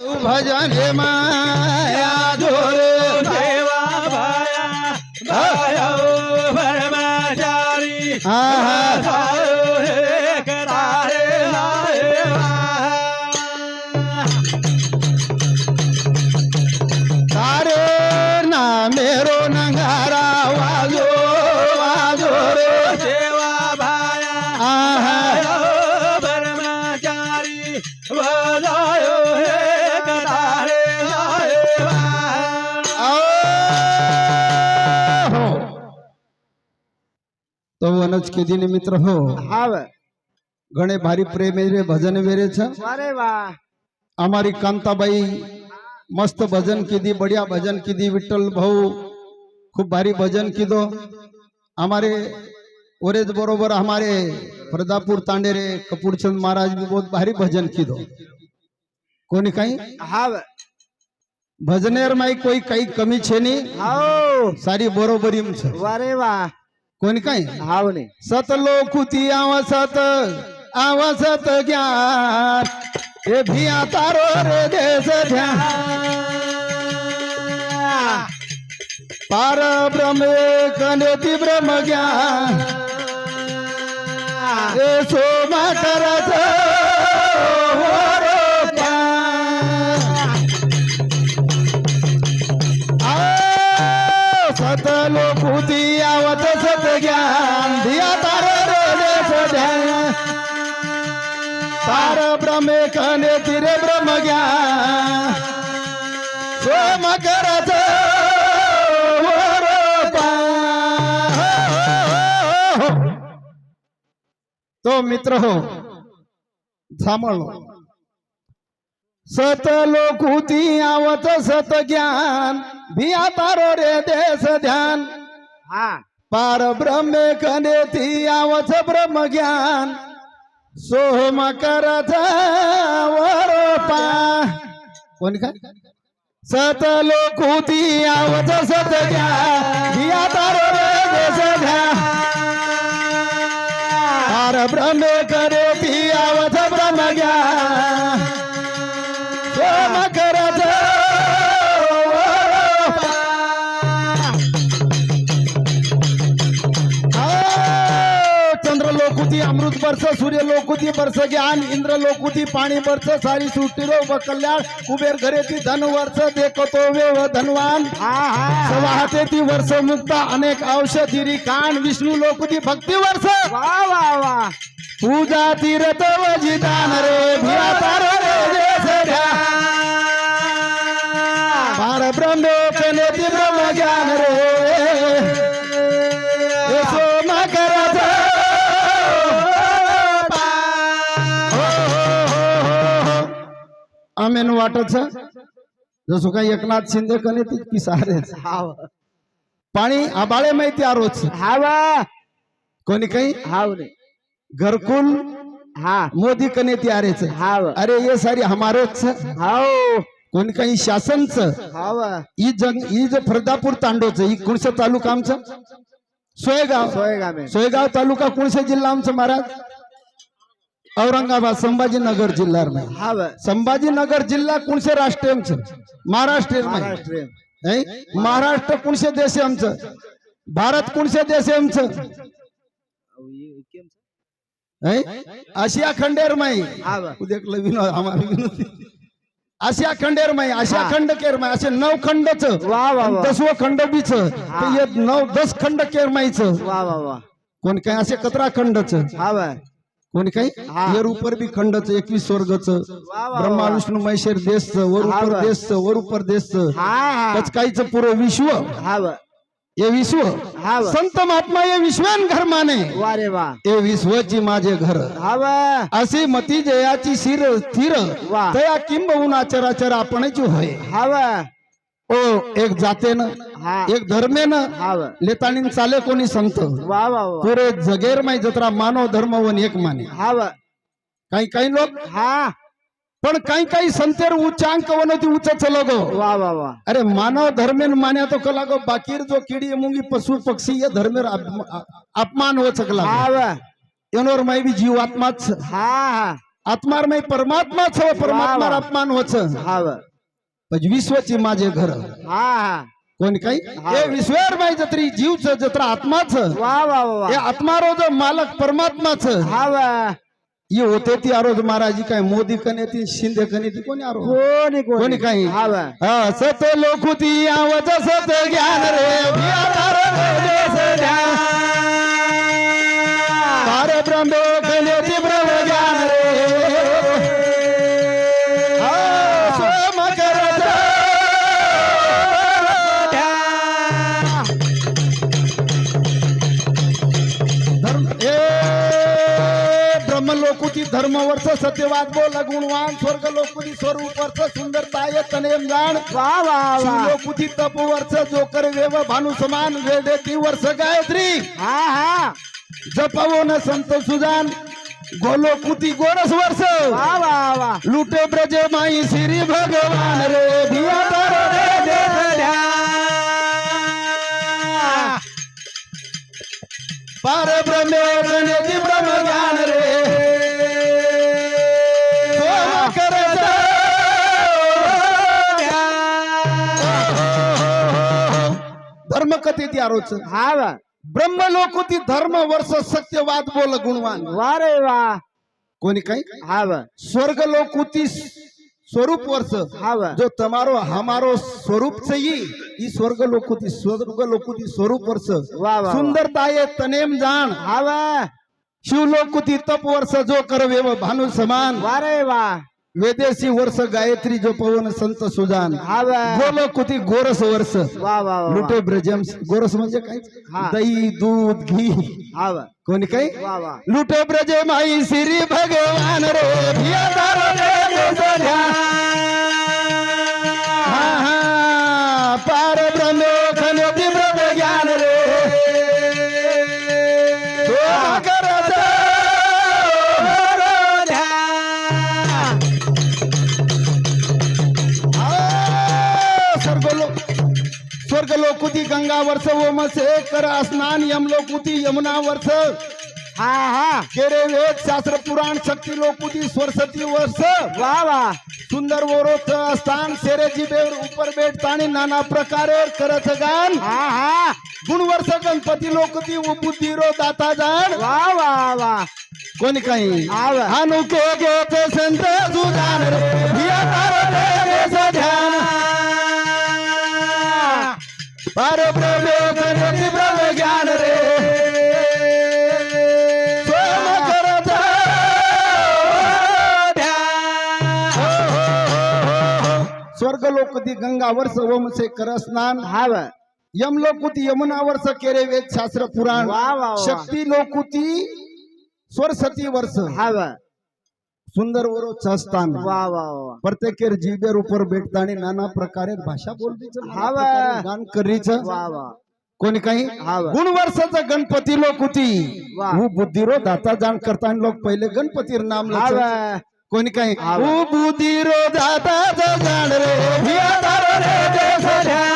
भजन मा મનોજ કેદી ને મિત્ર હો. હાવ ઘણે ભારી પ્રેમ રે ભજન વેરે છે. અરે વાહ. અમારી કાંતાબાઈ મસ્ત ભજન કીધી બઢિયા ભજન કીધી વિઠ્ઠલ બહુ ખૂબ ભારી ભજન કીધો. અમારે ઓરેજ બરોબર અમારે પ્રદાપુર તાંડેરે કપૂરચંદ મહારાજ બહુ ભારી ભજન કીધો. કોની કઈ? હા ભજનેરમાં કોઈ કઈ કમી છે નહીં. સારી બરોબર એમ છે. વારે વાહ. कोण काय? हाव नाही सत लोकुती आवासात आवासात ज्ञान हे भिया तारो रे देश ध्यान. पार ब्रह्म कनेती ब्रह्म ज्ञान. हे सोमा करत तो मित्र हो. सांभाळलो सत लोकुती आवत सत ज्ञान. भिया तारो रे देश ध्यान. હા पार ब्रह्मे कने ती आवच ब्रह्म ज्ञान. सोम करत वरोपा कोण काय? सत लोकुती आवच सत ज्ञान. भिया तारो रे देश ध्यान. ब्रह्मे करे ती ब्रह्म ज्ञान लोकुती अमृत बरस सूर्य लोकुती बरस ज्ञान इंद्र लोकुती पाणी बरस सारी सुट्टी रो कल्याण कुबेर घरेती धन वर्ष देखतो वे व धनवान सवाहते ती वर्ष मुक्त अनेक औषधी कान विष्णू लोकुती भक्ती वर्ष. पूजा तीरथ वजिदान रे भिया रे भारब्रह्म आमेन वाटच जसं काय एकनाथ शिंदे कने तितकी सारे. हाव. पाणी आबाळे माहिती आरोच हावा. कोणी काही? हाव नाही घरकुल हा. मोदी कने ती आरेच हाव. अरे ये सारी हमारोच. हाव. कोणी काही शासनच? हाव. ही जंग ही जे फरदापूर तांडोच ही कुणसे तालुका आमचं? सोयगाव. सोयगाव. सोयगाव तालुका कुणसे जिल्हा आमचं महाराज? औरंगाबाद संभाजीनगर जिल्हा संभाजीनगर जिल्हा कुणसे राष्ट्र महाराष्ट्र महाराष्ट्र. है? महाराष्ट्र कुणसे देश आमचं भारत कुणसे देश आमचं है? आशिया खंडेर माई हाव उद्या आशिया खंडेर माई आशिया खंड केर माई असे नऊ खंडच. दसवं खंड बीच. नऊ दस खंड केर माईच वाह वाह वाह कोण असे कोणी काही. यर उपर बी खंडच एकवीस स्वर्गच. ब्रह्मा विष्णू महेश्वर देशच वर उपर. देशच वर उपर देशच. हा हा. पचकाईचं पुरं विश्व. हे विश्व. संत महात्मा ये विश्वेन घर माने वा रे वा. हे विश्वची माझे घर. अशी मती जयाची शिर स्थिर. तया किंबहुना चराचर आपणची होय. हाव ओ एक जातेनं हा एक धर्मेनं लेतानी चाले कोणी संत? वा वा वा. पुरे जगेर माई जत्रा मानव धर्म वन एक माने. हाव काही काही लोक? हा. पण काही काही संतेर उच्चांक वनती उच्च चलोगो वा वा वा. अरे मानव धर्मेन मान्या तो कलागो बाकीर जो किडी मुंगी पशु पक्षी ये धर्मेर अप- अपमान हो सकला हाव एनोर माई बी जीवात्माच. हा हा. आत्मार नाही परमात्माच हो परमात्मा वा. अपमान होच हाव पण विश्वची माझे घर. हा हा. कोणी काही? हे विश्वर माही जत्री जीवच जत्रा आत्माच. वा वा वा हे आत्मारो जो मालक परमात्माच. हाव ये होते ती आरोज महाराजी काय मोदी कने ती शिंदे कने ती कोणी आरो कोणी कोणी? काही? हाव हा, सत लोकुती आवच सत ज्ञान रे बियादार देश ध्यान. पार ब्रह्मे कने ती ब्रह्म लोकुती धर्म वर्ष सत्यवाद बोल गुणवान स्वर्ग लोकुती स्वरूप वर्ष सुंदरता ये तनेम जाण. वा वा वा. लोकुती तप वर्ष जोकर वेव भानु समान वेदेती वर्ष गायत्री. हा हा. जपवो न संत सुजान गोलोकुती गोरस वर्ष. वा वा वा. लुटे ब्रजे माई श्री भगवान रे धरो रे. पार ब्रह्मे ब्रह्म ज्ञान रे. धर्म कथे ती आरोच हाव ब्रह्म लोकुती धर्म वर्ष सत्यवाद बोल गुणवान. वा रे वा. कोणी काही हाव स्वर्ग लोकुती स्वरूप वर्ष. हाव जो तमारो हमारो स्वरूप सही ई स्वर्ग लोकुती स्वर्ग लोकुती स्वरूप वर्ष. वा वा सुंदरता ये तनेम जाण. हाव शिवलोकुती तप वर्ष जो करवे व भानु समान वा रे वा. वेदेशी वर्ष गायत्री जो पवन संत सुजान. हाव गोलोकुती गोरस वर्ष. लुटे ब्रजम. गोरस म्हणजे काय. दही दूध घी. कोणी वा लुटे ब्रजे माई श्री भगवान रे. वर्ष ओम से कर स्नान यम लोकुती यमुना वर्ष। हा हा। केरे वेद शास्त्र पुराण शक्ती लोकुती सरस्वती वर्ष। वा वा। सुंदर वरोथ स्थान शेरेची बेर उपर बेट ताणी नाना प्रकारे करत गान। हा हा। गुण वर्ष गणपती लोकती बुद्धी रो दाता जाण वा वा वा। कोणी काही? अनुके घेत संत सुजान रे ध्यान। ज्ञान रे स्वर्ग लोकती गंगा वर्ष ओम से कर स्नान. हाव. यम लोकुती यमुना वर्ष केरे वेद शास्त्र पुराण. शक्ती लोकुती सरस्वती वर्ष. हाव. सुंदर वरोच स्थान वा वा वा प्रत्येक जिबेर ઉપર બેઠતાની નાના પ્રકારે ભાષા બોલવી છે નાના હા, પ્રકારે ગાન કરી છે वा वा कोणी काही हा वा. गुण वर्षाचा गणपती लोक होती वा. हू बुद्धीरो दाता जाण करताना लोक पहिले गणपती नाम हाव लावतात. कोणी काही हा वा. हू बुद्धीरो दाता जाण रे भिया तारो रे देश ध्यान.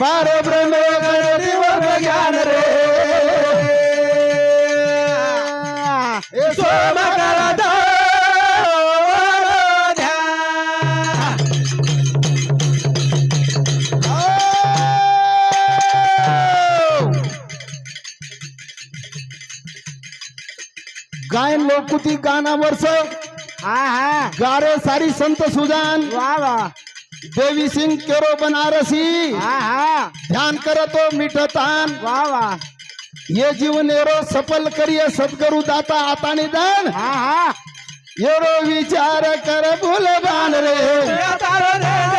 पार ब्रह्म गणपती वर्ग ज्ञान रे लोकुती गाना वर्ष हा हा गारे सारी संत सुजान. वा वा. देवी सिंग केरो बनारसी. हा हा ध्यान करतो मिठतान. वा वा. ये जीवन एरो सफल करिये सद्गुरु दाता आता निदान. हा हा. एरो विचार कर भूल बान रे.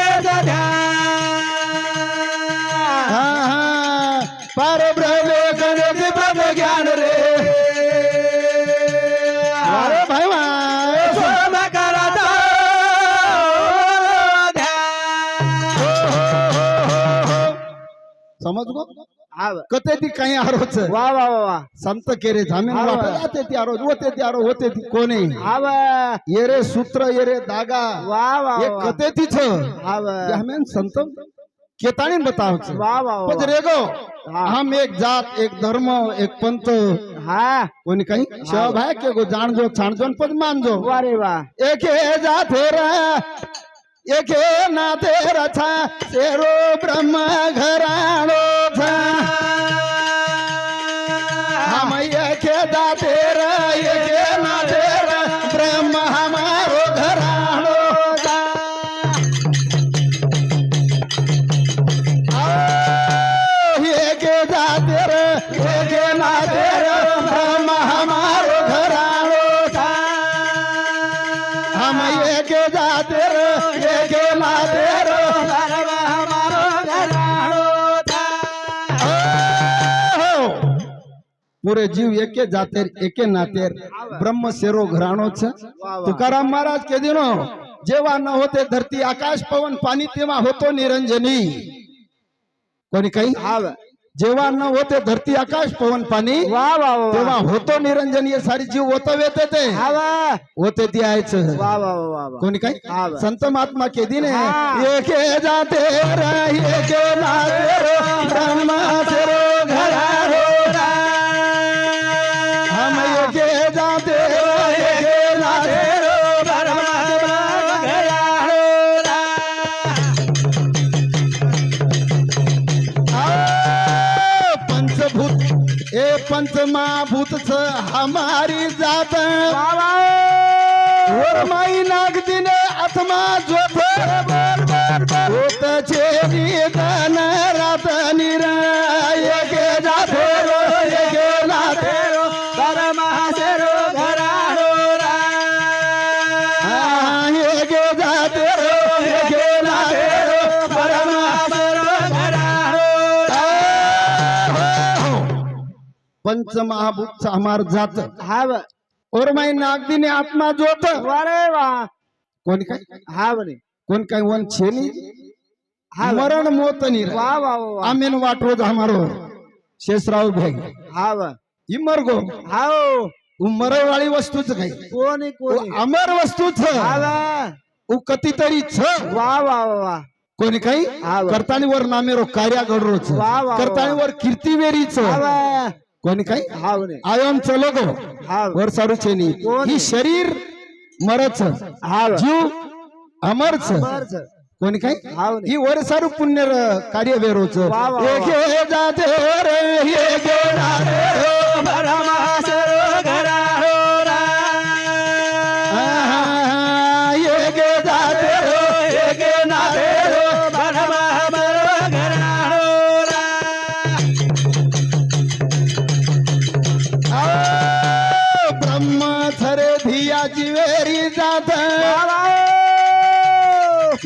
समज गो कते ती काही आरोच? वा वा वा वा. संत केरे जामीन जाते ती आरोज होते ती आरो होते ती कोणी? हाव येरे सूत्र येरे दागा वा वा वा. कते तीच? हाव हमेन संत? केताणी बताव छ वाह वाह पण रेगो. हाँ। हम एक जात एक धर्म एक पंथ. हाँ. कोणी काही? शब है के गो जान जो छाण जो पद मान जो वारे वाह एके जाते रा. एके नाते रथा सेरो ब्रह्म घराणो हम एके जाते रा एके नाते ब्रह्म हमारो घराणो एके जाते रा एके नाते ब्रह्म पुरे जीव एके जातेर एके नातेर ब्रह्म सेरो घराणो छ तुकाराम महाराज के दिनो जेव्हा न होते धरती आकाश पवन पाणी तेव्हा होतो निरंजनी। कोणी काही? जेव्हा न होते धरती आकाश पवन पाणी वाह वाह तेव्हा वाह होतो निरंजनी सारी जीव होतं येते ते। हाँ होते ती वाह कोणी काही. संत महात्मा के दिन हा. एके जाते और माई नाग दिने आत्मा जोत होत छे निधन रात निराय के जाते रो के नाते रो. धर्म हमारो घराणो था आए के जाते रो के नाते रो. परम पंच महाभूत हमार जात. हाँ और माई नाग दिने आत्मा जोत वारे वाह कोण काय हाँ बने। कोण काय वन छेनी। हाँ मरण मोत निर वाह वाह वाह आमेन वाटरोज हमारो। शेषराव भेग हाँ वाह इमर गो हाँ मरय वाली वस्तूच काही कोणी कोणी? अमर वस्तूच। हाँ उ कधीतरी छ। वाह वाह वाह कोणी काही? हा वा. करतानीवर नामेरो कार्या घडरोच वा, वा, करतानीवर कीर्तिवेरीच। हाँ वाह कोणी हाँ आयम चलो गो हाँ वर? ही शरीर मरच. हाँ जीव अमरच. कोणी काही हाँ ही वर सारू पुण्य कार्य वेरोच. एके जाते रे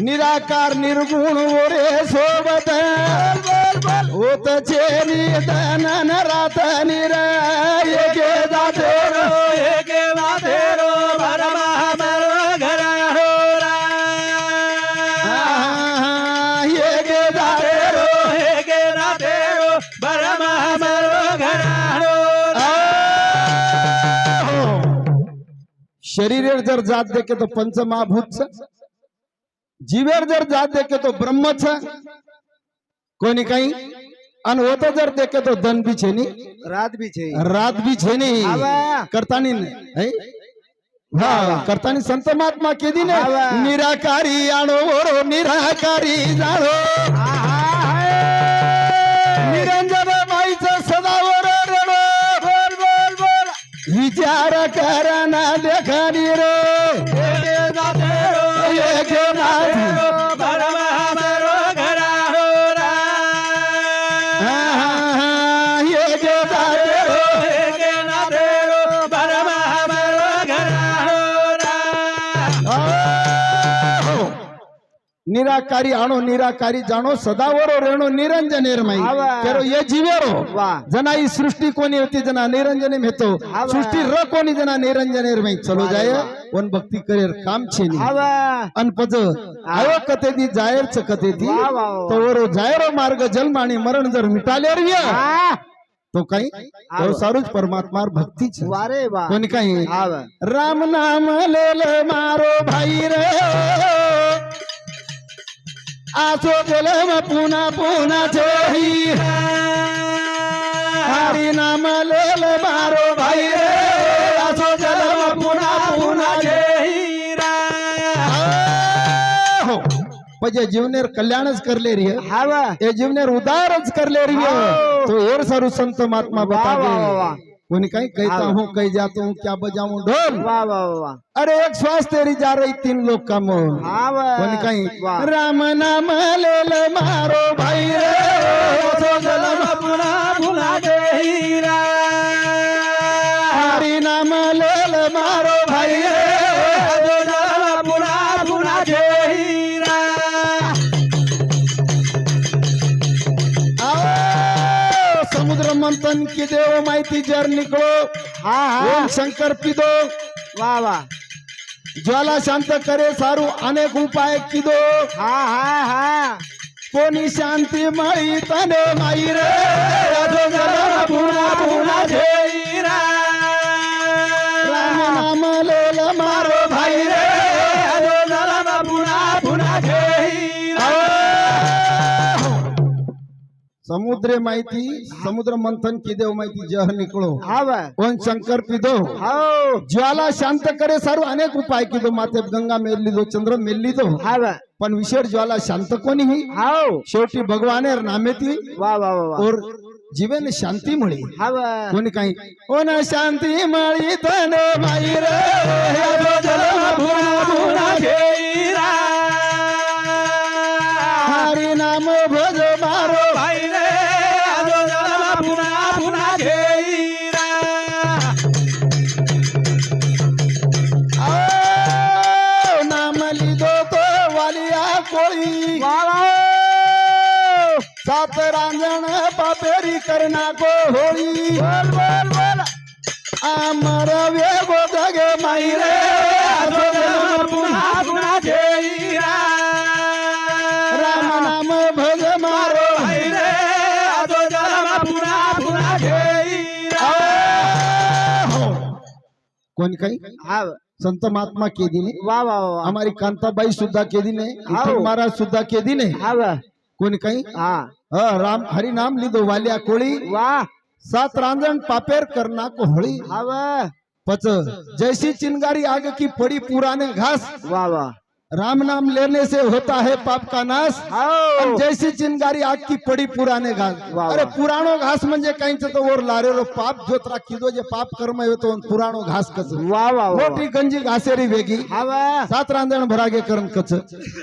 निराकार निर्गुण ओरे सोबत होत चे निधन रात निराय के जाते रो. एके मातेरो धर्म जाते रो. एके मातेरो जर जात देखे तो पंचमहाभूत छ जीवेर जर जात देखे तो ब्रह्म छ काही? आणि होत जर देखे तो धन बी छेनी रात भी छे. रात बी छेनी आवा. करतानी है? हा करतानी संत महात्मा के दिन. निराकारी आणो ओरो निराकारी जाणो निरंजन माईचं सदावर रडो. बोल बोल बोल. विचार करा ना निराकारी आणो निराकारी जाणो सदावरो रेणो निरंजन आवा. केरो ये जीवेरो. जना ही सृष्टी कोणी होती जना निरंजने मेतो. सृष्टी र कोणी जना निरंजनेर में चलो जाय. वन भक्ती करेर काम छेनी. हवा अनपज आयो कथे दी जायर च कथे दी वाह, वाह, वाह. तो वरो जायरो मार्ग जन्माणी मरण जर मिटालेर व्य आ, तो काही तो सारूच परमात्मार भक्ती आसो बोलव पुना पुना जोही। हरि नाम लोल मारो भाई रे। आसो जलम पुना पुना जोही हो म्हणजे जीवनेर कल्याणच करले रे हावा ए जीवनेर उदारच करले रे तो हेर सारू संत महात्मा बतावे। उन्हें कहीं कहता हूँ कहीं जाता हूँ क्या बजाऊ ढोल। वाह वाह वाह अरे एक श्वास तेरी जा रही तीन लोग का मोह। उन्हें कहीं राम नाम ले ले मारो भाई रे। समुद्र मंथन की देव माहिती जर निकलो हा हा. ओम शंकर पिदो. वा वा. ज्वाला शांत करे सारू अनेक उपाय किदो. हा हा हा. कोणी शांती माळी तने माई रे. राजो जलम पुन्हा पुन्हा देईरा समुद्र माहिती समुद्र मंथन की देव माहिती जह निकलो हा वा कोण शंकर पिदो? ज्वाला शांत करे सारू अनेक उपाय किदो माते गंगा मेल लिदो चंद्र हा वा पण विशेष ज्वाला शांत कोणीही हो? शेवटी भगवानेर नामेती. वा वा वा वा. और जीवन शांती मुळे कोणी काही कोण शांती माळी तन हरी नाम भज करना को होळी बोल बोल बोल। आमर वेगो जगे माई रे आजो जलमा पुन्हा पुन्हा घेईरा राम नाम भज मारो भाई रे आजो जलमा पुन्हा पुन्हा घेईरा हो. कोणी काही? हा वा संत महात्मा केदिने. वा वा वा हमारी कांताबाई सुद्धा केदिने. महाराज सुद्धा केदिने. हा वा कोणी काही? हा, राम हरी नाम लिदो वालिया कोळी वा सात रांजण पापेर करना को होळी वा पच जैसी चिंगारी आग की पड़ी पुराने घास वा वा राम नाम लेने से होता है पाप का नाश जैसी चिंगारी आग की पड़ी पुराने घास अरे. पुराणो घास म्हणजे काहीच तो वर लारेलो पाप जोत राखीदो जे पाप कर्म येतो पुराणो घास कच वा वा मोठी गंजी घासेरी वेगी सात रांजण भरागे करण कच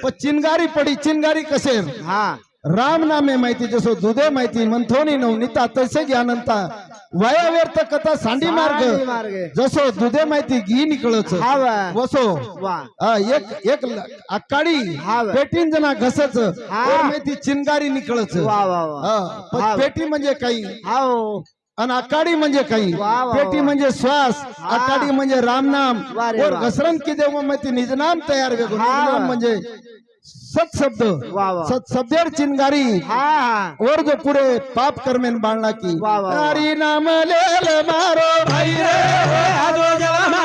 पण चिंगारी पडी चिंगारी कसेर हा राम नामे माहिती जसो दुधे माहिती मंथोनी नवनीता तसे ज्ञानंता वया व्यर्थ कथा सांडी मार्ग. जसो दुधे माहिती घी निकळच. वसो. एक एक वा. पेटीन जना घसच. माहिती चिंगारी निकळच. पेटी म्हणजे काही. आणि आकाडी म्हणजे काही. पेटी. म्हणजे श्वास. आकाडी म्हणजे रामनाम. घसरण की देव माहिती निजनाम तयार वेगो. निजनाम म्हणजे सत शब्द वा, वा. सत शब्देर चिंगारी हा हा और जो पूरे पाप कर्मेन बाळना की. हरी नाम लेल मारो भाई रे आजो जलमा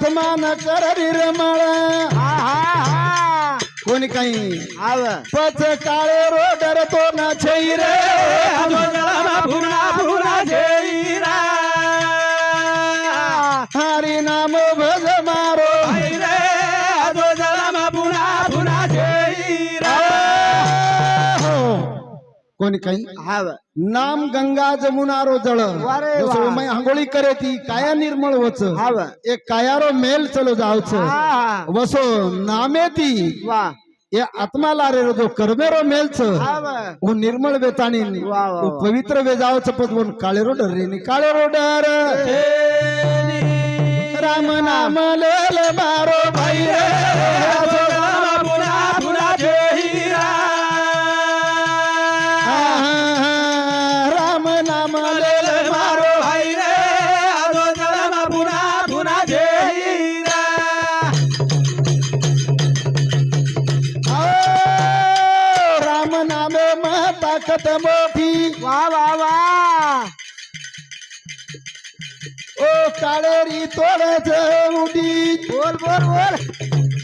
ये आत्मा न कर निर्मळ कोणी काही? पच काळे रो. डरतो ना छई रे. घेईरा हरी नाम भज कोणी काही? हा नाम गंगा जमुना रो जळ मै आंघोळी करे ती काया निर्मळ वच हा एक कायारो मेल चलो जावच. वसो नामे ती. वा ये आत्मा लारे जो कर्मेरो मेलच. हा वा निर्मळ वेतानी वा, वा. पवित्र वेजावच पद म्हणून काळे रो डर रे काळे रो डर राम नाम लेल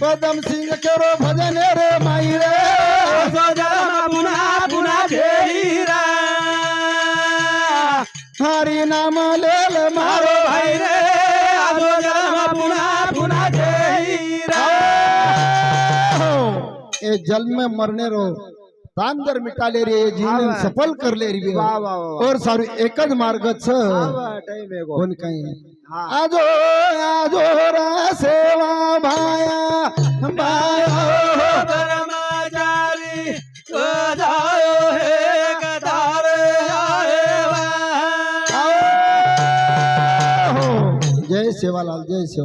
पदम सिंग करो भजन रे माई रे। असो जन्म पुन्हा पुन्हा घेई रा। हरी नाम लेल मारो मारो भाई रे असो जन्म पुन्हा पुन्हा घेई रा। ए जल में मरने रो तांदर मिटाले रे ये जीवन वा. सफल करले रे। वा वा वा और सारू एकच मार्ग छ। टाइम आहे गो कोण काही? हा आजो आजो रा सेवा भाया भाया धर्माचारी जायो हे कतार जाए वा. हो. जय सेवालाल जय सेवा.